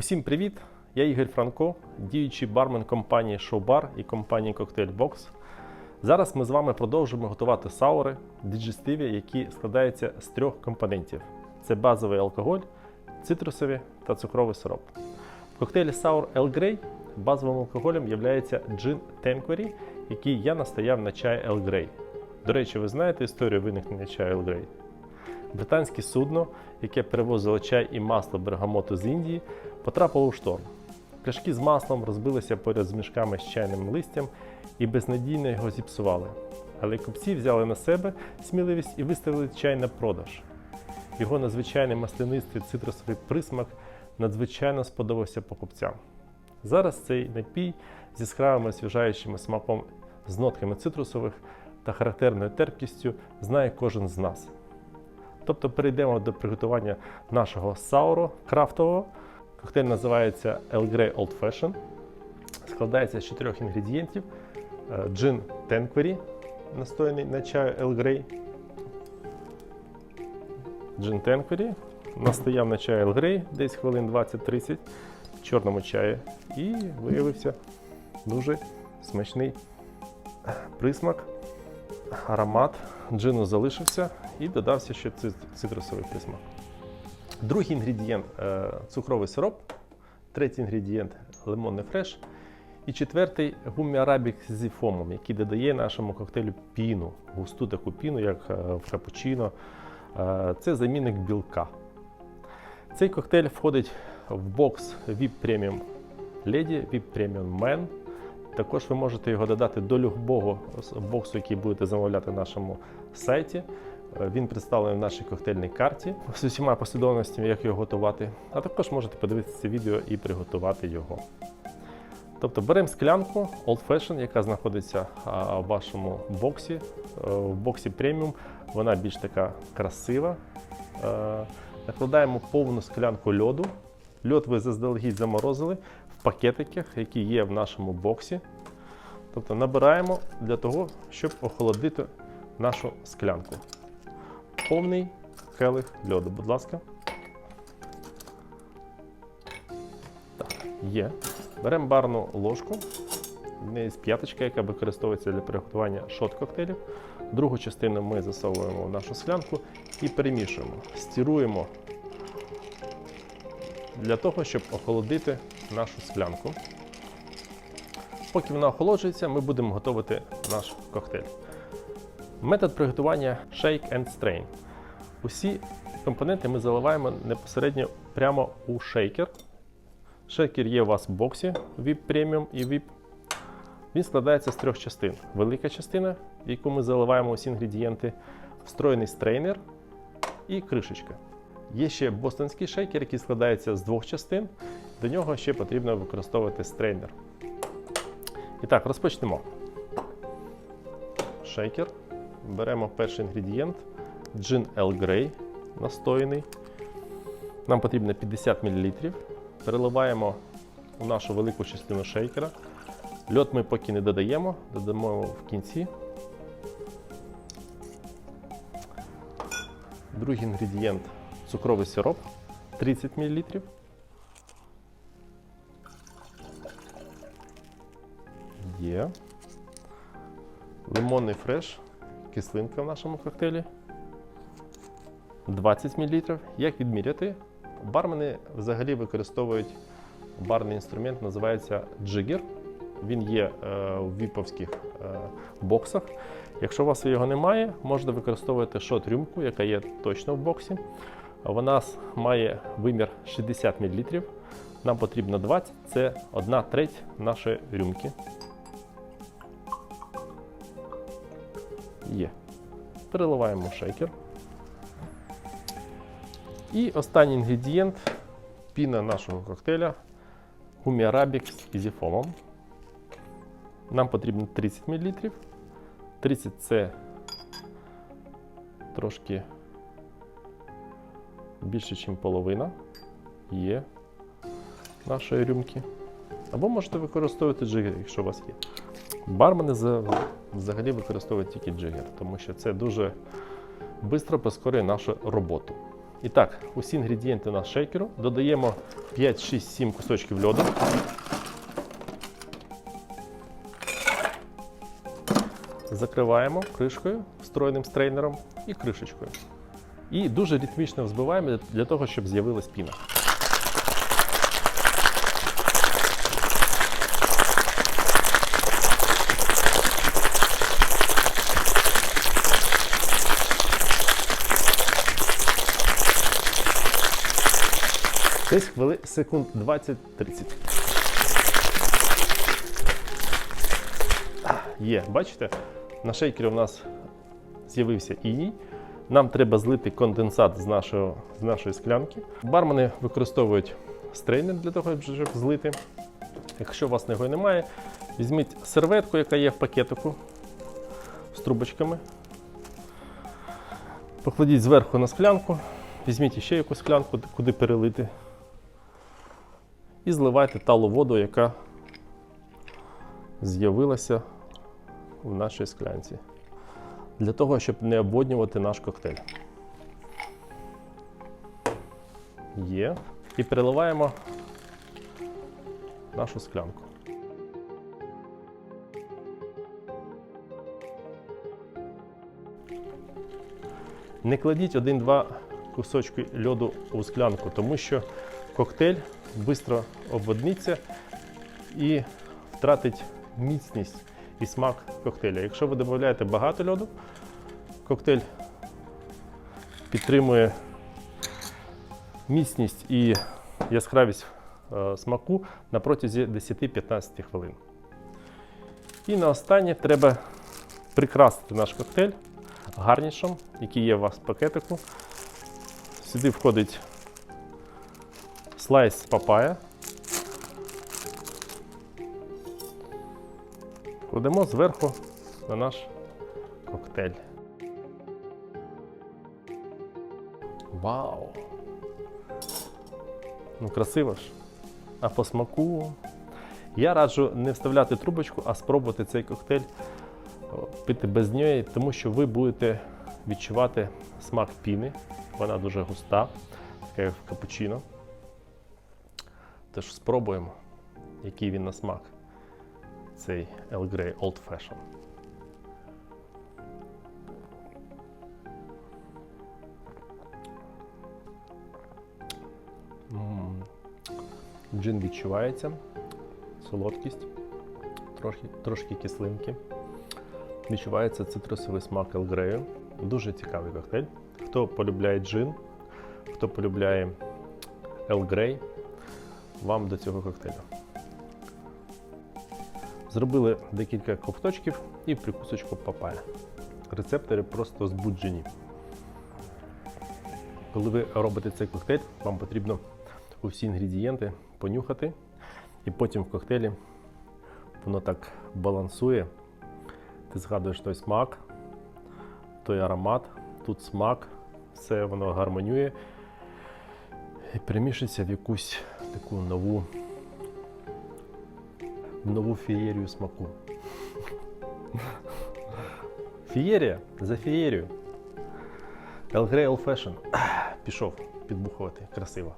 Усім привіт! Я Ігор Франко, діючий бармен компанії Showbar і компанії Cocktail Box. Зараз ми з вами продовжуємо готувати саури діджестиві, які складаються з трьох компонентів: це базовий алкоголь, цитрусові та цукровий сироп. В коктейлі Sour Earl Grey базовим алкоголем є джин Tanqueray, який я настояв на чай Earl Grey. До речі, ви знаєте історію виникнення чаю Earl Grey? Британське судно, яке перевозило чай і масло бергамоту з Індії, потрапило у шторм. Пляшки з маслом розбилися поряд з мішками з чайним листям і безнадійно його зіпсували. Але купці взяли на себе сміливість і виставили чай на продаж. Його надзвичайний маслянистий цитрусовий присмак надзвичайно сподобався покупцям. Зараз цей напій з яскравим освіжаючим смаком з нотками цитрусових та характерною терпкістю знає кожен з нас. Тобто перейдемо до приготування нашого сауру крафтового. Коктейль називається Earl Grey Old Fashion. Складається з чотирьох інгредієнтів: Е, джин Тенквері, настояний на чаю Earl Grey. Джин Тенквері настояв на чаю Earl Grey десь хвилин 20-30 в чорному чаї і виявився дуже смачний присмак, аромат джину залишився і додався ще цитрусовий присмак. Другий інгредієнт е, цукровий сироп, третій інгредієнт лимонний фреш. І четвертий гуммі арабік зі фомом, який додає нашому коктейлю піну, густу таку піну, як е, в капучино. Е, Це замінник білка. Цей коктейль входить в бокс VIP Premium Lady, VIP Premium Man. Також ви можете його додати до любого боксу, який будете замовляти на нашому сайті. Він представлений в нашій коктейльній карті з усіма послідовностями, як його готувати. А також можете подивитися це відео і приготувати його. Тобто беремо склянку Old Fashion, яка знаходиться в вашому боксі. Е, В боксі преміум вона більш така красива. Е, Накладаємо повну склянку льоду. Льод ви заздалегідь заморозили в пакетиках, які є в нашому боксі. Тобто набираємо для того, щоб охолодити нашу склянку. Повний келих льоду, будь ласка. Так, є. Беремо барну ложку, з п'яточка, яка використовується для приготування шот-коктейлів. Другу частину ми засовуємо в нашу склянку і перемішуємо. Стіруємо для того, щоб охолодити нашу склянку. Поки вона охолоджується, ми будемо готувати наш коктейль. Метод приготування Shake and Strain. Усі компоненти ми заливаємо непосередньо прямо у шейкер. Шейкер є у вас в боксі VIP Premium і VIP. Він складається з трьох частин. Велика частина, в яку ми заливаємо усі інгредієнти, встроєний стрейнер і кришечка. Є ще бостонський шейкер, який складається з двох частин. До нього ще потрібно використовувати стрейнер. І так, розпочнемо. Шейкер. Беремо перший інгредієнт джин Earl Grey настояний. Нам потрібно 50 мл. Переливаємо у нашу велику частину шейкера. Льод ми поки не додаємо, додамо в кінці. Другий інгредієнт цукровий сироп 30 мл. Є. Лимонний фреш, кислинка в нашому коктейлі. 20 мл. Як відміряти? Бармени взагалі використовують барний інструмент, називається джигер. Він є е, в віповських е, боксах. Якщо у вас його немає, можете використовувати шот-рюмку, яка є точно в боксі. Вона має вимір 60 мл. Нам потрібно 20, це 1 треть нашої рюмки. Є. Переливаємо шейкер. І останній інгредієнт піна нашого коктейля гумі арабік з ізіфомом. Нам потрібно 30 мл. 30 це трошки більше, ніж половина є нашої рюмки. Або можете використовувати джигер, якщо у вас є. Бармени взагалі використовують тільки джигер, тому що це дуже швидко прискорює нашу роботу. І так, усі інгредієнти на шейкеру додаємо 5, 6, 7 кусочків льоду. Закриваємо кришкою, встроєним стрейнером і кришечкою. І дуже ритмічно взбиваємо для того, щоб з'явилась піна. Десь хвили секунд 20-30. Є, бачите? На шейкері у нас з'явився іній. Нам треба злити конденсат з, нашого, з нашої склянки. Бармани використовують стрейнер для того, щоб злити. Якщо у вас його немає, візьміть серветку, яка є в пакетику з трубочками. Покладіть зверху на склянку, візьміть ще якусь склянку, куди перелити. І зливайте талу воду, яка з'явилася в нашій склянці. Для того, щоб не обводнювати наш коктейль. Є. І переливаємо нашу склянку. Не кладіть один-два кусочки льоду у склянку, тому що коктейль швидко обводниться і втратить міцність і смак коктейля. Якщо ви додаєте багато льоду, коктейль підтримує міцність і яскравість е, смаку на протязі 10-15 хвилин. І на останнє треба прикрасити наш коктейль гарнішом, який є у вас в пакетику. Сюди входить слайс папая. Кладемо зверху на наш коктейль. Вау! Ну, красиво ж. А по смаку. Я раджу не вставляти трубочку, а спробувати цей коктейль пити без нього, тому що ви будете відчувати смак піни. Вона дуже густа, така як в капучино. Тож спробуємо, який він на смак. Цей Earl Grey Old Fashion. Джин відчувається, солодкість, трошки, трошки кислинки. Відчувається цитрусовий смак Grey. Дуже цікавий коктейль. Хто полюбляє джин, хто полюбляє Grey, вам до цього коктейлю. Зробили декілька ковточків і прикусочку папая. Рецептори просто збуджені. Коли ви робите цей коктейль, вам потрібно усі інгредієнти понюхати, і потім в коктейлі воно так балансує. Ти згадуєш той смак, той аромат, тут смак, все воно гармонює і перемішується в якусь таку нову, нову фієрію смаку. Фієрія за фієрію. Елгрей Old Fashion. Пішов підбухувати красиво.